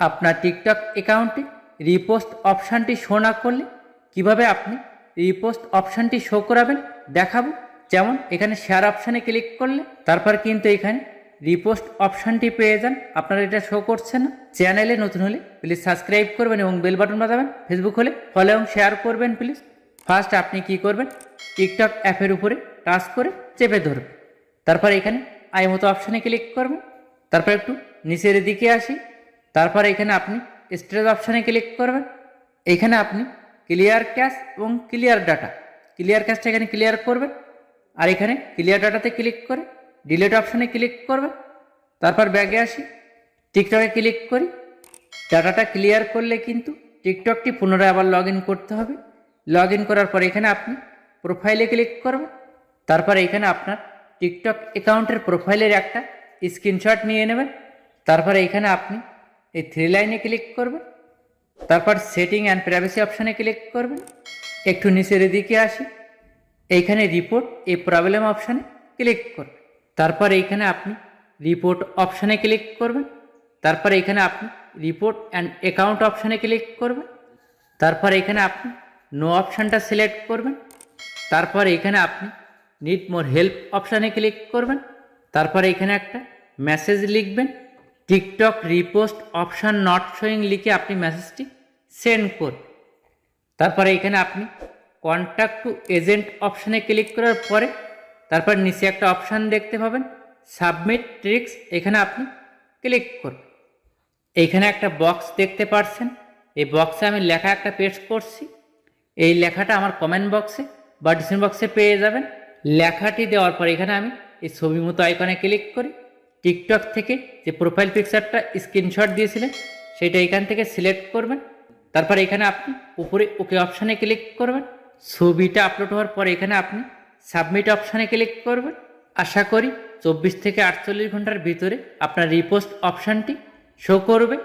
আপনার টিকটক অ্যাকাউন্টে রিপোস্ট অপশানটি শো না করলে কীভাবে আপনি রিপোস্ট অপশানটি শো করাবেন দেখাবো। যেমন এখানে শেয়ার অপশানে ক্লিক করলে তারপর কিন্তু এখানে রিপোস্ট অপশানটি পেয়ে যান। আপনারা এটা শো করছে না। চ্যানেলে নতুন হলে প্লিজ সাবস্ক্রাইব করবেন এবং বেল বাটন বাজাবেন। ফেসবুক হলে ফলো এবং শেয়ার করবেন প্লিজ ফার্স্ট আপনি কি করবেন? টিকটক অ্যাপের উপরে টাচ করে চেপে ধরবেন। তারপর এখানে আই মতো অপশানে ক্লিক করবেন। তারপর একটু নিচের দিকে আসি। তারপর এখানে আপনি স্টোরেজ অপশানে ক্লিক করবেন। এখানে আপনি ক্লিয়ার ক্যাশ এবং ক্লিয়ার ডাটা ক্লিয়ার ক্যাশটা এখানে ক্লিয়ার করবেন। আর এখানে ক্লিয়ার ডাটাতে ক্লিক করে ডিলেট অপশানে ক্লিক করবেন। তারপর ব্যাগে আসি টিকটকে ক্লিক করি। ডাটাটা ক্লিয়ার করলে কিন্তু টিকটকটি পুনরায় আবার লগ করতে হবে। লগ করার পর এখানে আপনি প্রোফাইলে ক্লিক করবেন। তারপর এখানে আপনার টিকটক অ্যাকাউন্টের প্রোফাইলের একটা স্ক্রিনশট নিয়ে নেবেন। তারপরে এখানে আপনি এই থ্রি লাইনে ক্লিক করবেন। তারপর সেটিং অ্যান্ড প্রাইভেসি অপশানে ক্লিক করবেন। একটু নিচের দিকে আসি। এইখানে রিপোর্ট এই প্রবলেম অপশানে ক্লিক করবেন। তারপর এইখানে আপনি রিপোর্ট অপশানে ক্লিক করবেন। তারপর এখানে আপনি রিপোর্ট অ্যান্ড অ্যাকাউন্ট অপশানে ক্লিক করবেন। তারপর এখানে আপনি নো অপশানটা সিলেক্ট করবেন। তারপর এখানে আপনি নিড মোর হেল্প অপশানে ক্লিক করবেন। তারপর এখানে একটা মেসেজ লিখবেন। TikTok repost option not showing লিখে আপনি মেসেজটি সেন্ড করুন। তারপরে এখানে আপনি কন্ট্যাক্ট টু এজেন্ট অপশানে ক্লিক করার পরে তারপর নিচে একটা অপশান দেখতে পাবেন, সাবমিট ট্রিক্স, এখানে আপনি ক্লিক করুন। এইখানে একটা বক্স দেখতে পাচ্ছেন এই বক্সে আমি লেখা একটা পেস্ট করছি। এই লেখাটা আমার কমেন্ট বক্সে বা ডিসিশন বক্সে পেয়ে যাবেন। লেখাটি দেওয়ার পর এখানে আমি এই ছবি মতো আইকনে ক্লিক করি। টিকটক থেকে যে প্রোফাইল পিকচারটা স্ক্রিনশট দিয়েছিলেন, সেটা এখান থেকে সিলেক্ট করবেন। তারপর এখানে আপনি উপরে ওকে অপশানে ক্লিক করবেন। ছবিটা আপলোড হওয়ার পর এখানে আপনি সাবমিট অপশানে ক্লিক করবেন। আশা করি চব্বিশ থেকে আটচল্লিশ ঘণ্টার ভিতরে আপনার রিপোস্ট অপশানটি শো করবে।